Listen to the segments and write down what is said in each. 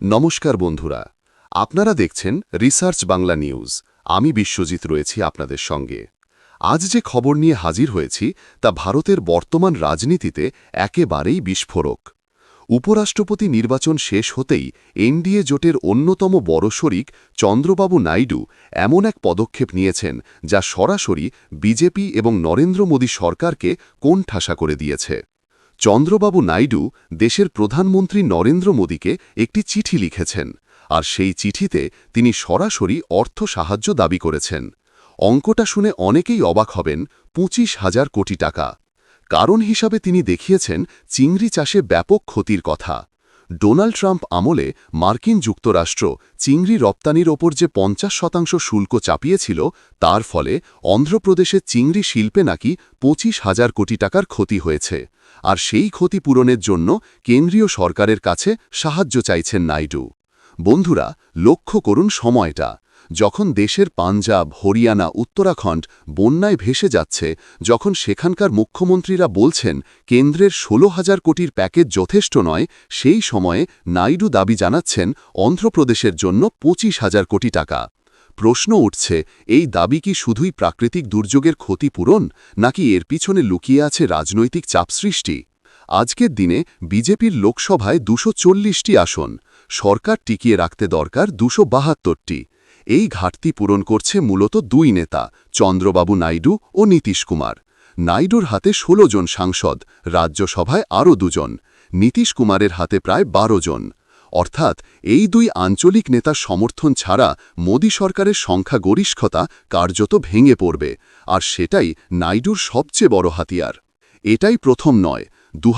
নমস্কার বন্ধুরা, আপনারা দেখছেন রিসার্চ বাংলা নিউজ। আমি বিশ্বজিৎ রয়েছি আপনাদের সঙ্গে। আজ যে খবর নিয়ে হাজির হয়েছি, তা ভারতের বর্তমান রাজনীতিতে একেবারেই বিস্ফোরক। উপরাষ্ট্রপতি নির্বাচন শেষ হতেই এনডিএ জোটের অন্যতম বড় শরিক চন্দ্রবাবু নাইডু এমন এক পদক্ষেপ নিয়েছেন, যা সরাসরি বিজেপি এবং নরেন্দ্র মোদী সরকারকে কোণঠাসা করে দিয়েছে। চন্দ্রবাবু নাইডু দেশের প্রধানমন্ত্রী নরেন্দ্র মোদীকে একটি চিঠি লিখেছেন, আর সেই চিঠিতে তিনি সরাসরি অর্থ সাহায্য দাবি করেছেন। অঙ্কটা শুনে অনেকেই অবাক হবেন, পঁচিশ হাজার কোটি টাকা। কারণ হিসাবে তিনি দেখিয়েছেন, চিংড়ি চাষে ব্যাপক ক্ষতির কথা। ডোনাল্ড ট্রাম্প আমলে মার্কিন যুক্তরাষ্ট্র চিংড়ি রপ্তানির ওপর যে পঞ্চাশ শতাংশ শুল্ক চাপিয়েছিল, তার ফলে অন্ধ্রপ্রদেশের চিংড়ি শিল্পে নাকি পঁচিশ হাজার কোটি টাকার ক্ষতি হয়েছে। আর সেই ক্ষতি পূরণের জন্য কেন্দ্রীয় সরকারের কাছে সাহায্য চাইছেন নাইডু। বন্ধুরা, লক্ষ্য করুন সময়টা। যখন দেশের পাঞ্জাব, হরিয়ানা, উত্তরাখণ্ড বন্যায় ভেসে যাচ্ছে, যখন সেখানকার মুখ্যমন্ত্রীরা বলছেন কেন্দ্রের ষোলো হাজার কোটির প্যাকেজ যথেষ্ট নয়, সেই সময়ে নাইডু দাবি জানাচ্ছেন অন্ধ্রপ্রদেশের জন্য পঁচিশ হাজার কোটি টাকা। প্রশ্ন উঠছে, এই দাবি কি শুধুই প্রাকৃতিক দুর্যোগের ক্ষতিপূরণ নাকি এর পিছনে লুকিয়ে আছে রাজনৈতিক চাপ সৃষ্টি? আজকের দিনে বিজেপির লোকসভায় দুশো আসন, সরকার টিকিয়ে রাখতে দরকার দুশো বাহাত্তরটি। এই ঘাটতি পূরণ করছে মূলত দুই নেতা, চন্দ্রবাবু নাইডু ও নীতিশ কুমার। নাইডুর হাতে ১৬ জন সাংসদ, রাজ্যসভায় আরও দুজন, নীতিশ কুমারের হাতে প্রায় ১২ জন। অর্থাৎ এই দুই আঞ্চলিক নেতার সমর্থন ছাড়া মোদী সরকারের সংখ্যা সংখ্যাগরিষ্ঠতা কার্যত ভেঙে পড়বে, আর সেটাই নাইডুর সবচেয়ে বড় হাতিয়ার। এটাই প্রথম নয়। দু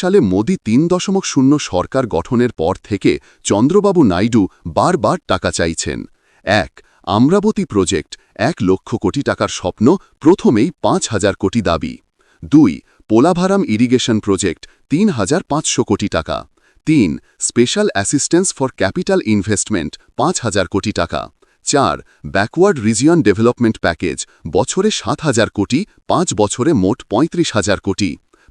সালে মোদী তিন দশমিক শূন্য সরকার গঠনের পর থেকে চন্দ্রবাবু নাইডু বারবার টাকা চাইছেন। এক, আমরাবতী প্রজেক্ট, এক লক্ষ কোটি টাকার স্বপ্ন, প্রথমেই পাঁচ হাজার কোটি দাবি। দুই, পোলাভারাম ইরিগেশন প্রজেক্ট, তিন হাজার পাঁচশো কোটি টাকা। তিন, special assistance for capital investment, পাঁচ হাজার কোটি টাকা। চার, ব্যাকওয়ার্ড রিজিয়ন ডেভেলপমেন্ট প্যাকেজ, বছরে সাত হাজার কোটি, পাঁচ বছরে মোট পঁয়ত্রিশ হাজার কোটি।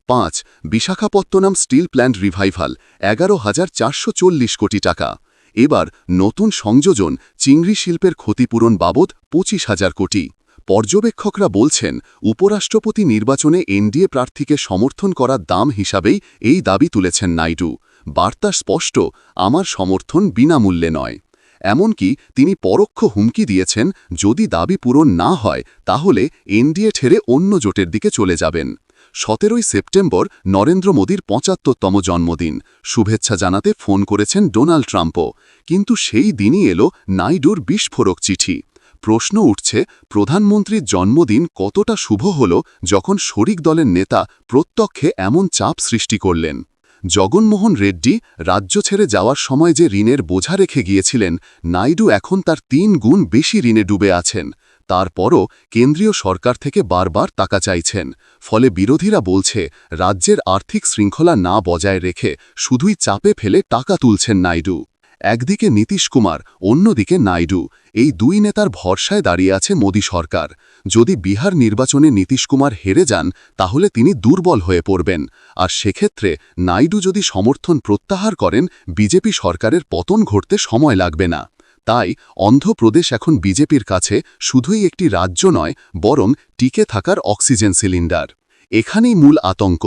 পাঁচ, বিশাখাপত্তনম স্টিল প্ল্যান্ট রিভাইভাল, এগারো হাজার চারশো চল্লিশ কোটি টাকা। এবার নতুন সংযোজন চিংড়ি শিল্পের ক্ষতিপূরণ বাবদ পঁচিশ হাজার কোটি। পর্যবেক্ষকরা বলছেন, উপরাষ্ট্রপতি নির্বাচনে এনডিএ প্রার্থীকে সমর্থন করার দাম হিসাবেই এই দাবি তুলেছেন নাইডু। বার্তা স্পষ্ট, আমার সমর্থন বিনামূল্যে নয়। এমনকি তিনি পরোক্ষ হুমকি দিয়েছেন, যদি দাবি পূরণ না হয়, তাহলে এনডিএ ছেড়ে অন্য জোটের দিকে চলে যাবেন। সতেরোই সেপ্টেম্বর নরেন্দ্র মোদীর পঁচাত্তরতম জন্মদিন। শুভেচ্ছা জানাতে ফোন করেছেন ডোনাল্ড ট্রাম্পও। কিন্তু সেই দিনই এলো নাইডুর বিস্ফোরক চিঠি। প্রশ্ন উঠছে, প্রধানমন্ত্রীর জন্মদিন কতটা শুভ হল যখন শরিক দলের নেতা প্রত্যক্ষে এমন চাপ সৃষ্টি করলেন। জগনমোহন রেড্ডি রাজ্য ছেড়ে যাওয়ার সময় যে ঋণের বোঝা রেখে গিয়েছিলেন, নাইডু এখন তার তিন গুণ বেশি ঋণে ডুবে আছেন। তারপরও কেন্দ্রীয় সরকার থেকে বারবার টাকা চাইছেন। ফলে বিরোধীরা বলছে, রাজ্যের আর্থিক শৃঙ্খলা না বজায় রেখে শুধুই চাপে ফেলে টাকা তুলছেন নাইডু। একদিকে নীতিশ কুমার, অন্যদিকে নাইডু। এই দুই নেতার ভরসায় দাঁড়িয়ে আছে মোদী সরকার। যদি বিহার নির্বাচনে নীতিশ কুমার হেরে যান, তাহলে তিনি দুর্বল হয়ে পড়বেন। আর সেক্ষেত্রে নাইডু যদি সমর্থন প্রত্যাহার করেন, বিজেপি সরকারের পতন ঘটতে সময় লাগবে না। তাই অন্ধ্রপ্রদেশ এখন বিজেপির কাছে শুধুই একটি রাজ্য নয়, বরং টিকে থাকার অক্সিজেন সিলিন্ডার। এখানেই মূল আতঙ্ক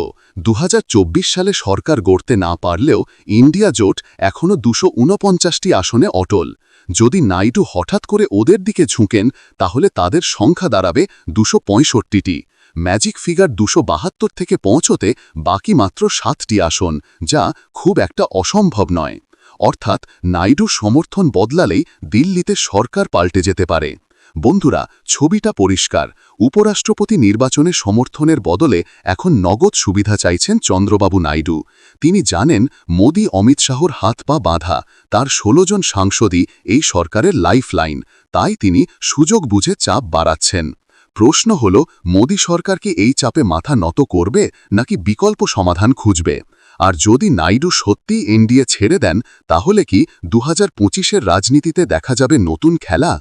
দু হাজার চব্বিশ সালে সরকার গড়তে না পারলেও ইন্ডিয়া জোট এখনও দুশো ঊনপঞ্চাশটি আসনে অটল। যদি নাইডু হঠাৎ করে ওদের দিকে ঝুঁকেন, তাহলে তাদের সংখ্যা দাঁড়াবে দুশো পঁয়ষট্টিটি। ম্যাজিক ফিগার দুশো বাহাত্তর থেকে পৌঁছতে বাকি মাত্র সাতটি আসন, যা খুব একটা অসম্ভব নয়। অর্থাৎ নাইডুর সমর্থন বদলালেই দিল্লিতে সরকার পাল্টে যেতে পারে। বন্ধুরা, ছবিটা পরিষ্কার। উপরাষ্ট্রপতি নির্বাচনে সমর্থনের বদলে এখন নগদ সুবিধা চাইছেন চন্দ্রবাবু নাইডু। তিনি জানেন, মোদি অমিত শাহর হাত পা বাঁধা। তার ১৬ জন সাংসদই এই সরকারের লাইফ লাইন তাই তিনি সুযোগ বুঝে চাপ বাড়াচ্ছেন। প্রশ্ন হল, মোদী সরকার কি এই চাপে মাথা নত করবে নাকি বিকল্প সমাধান খুঁজবে? আর যদি নাইডু সত্যি এনডিএ ছেড়ে দেন, তাহলে কি দু হাজার রাজনীতিতে দেখা যাবে নতুন খেলা?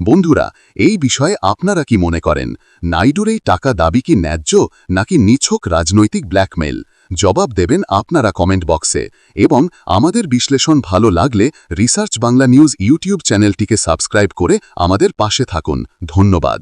বন্ধুরা, এই বিষয়ে আপনারা কি মনে করেন? নাইডুর এই টাকা দাবি কি ন্যায্য নাকি নিছক রাজনৈতিক ব্ল্যাকমেল? জবাব দেবেন আপনারা কমেন্ট বক্সে। এবং আমাদের বিশ্লেষণ ভালো লাগলে রিসার্চ বাংলা নিউজ ইউটিউব চ্যানেলটিকে সাবস্ক্রাইব করে আমাদের পাশে থাকুন। ধন্যবাদ।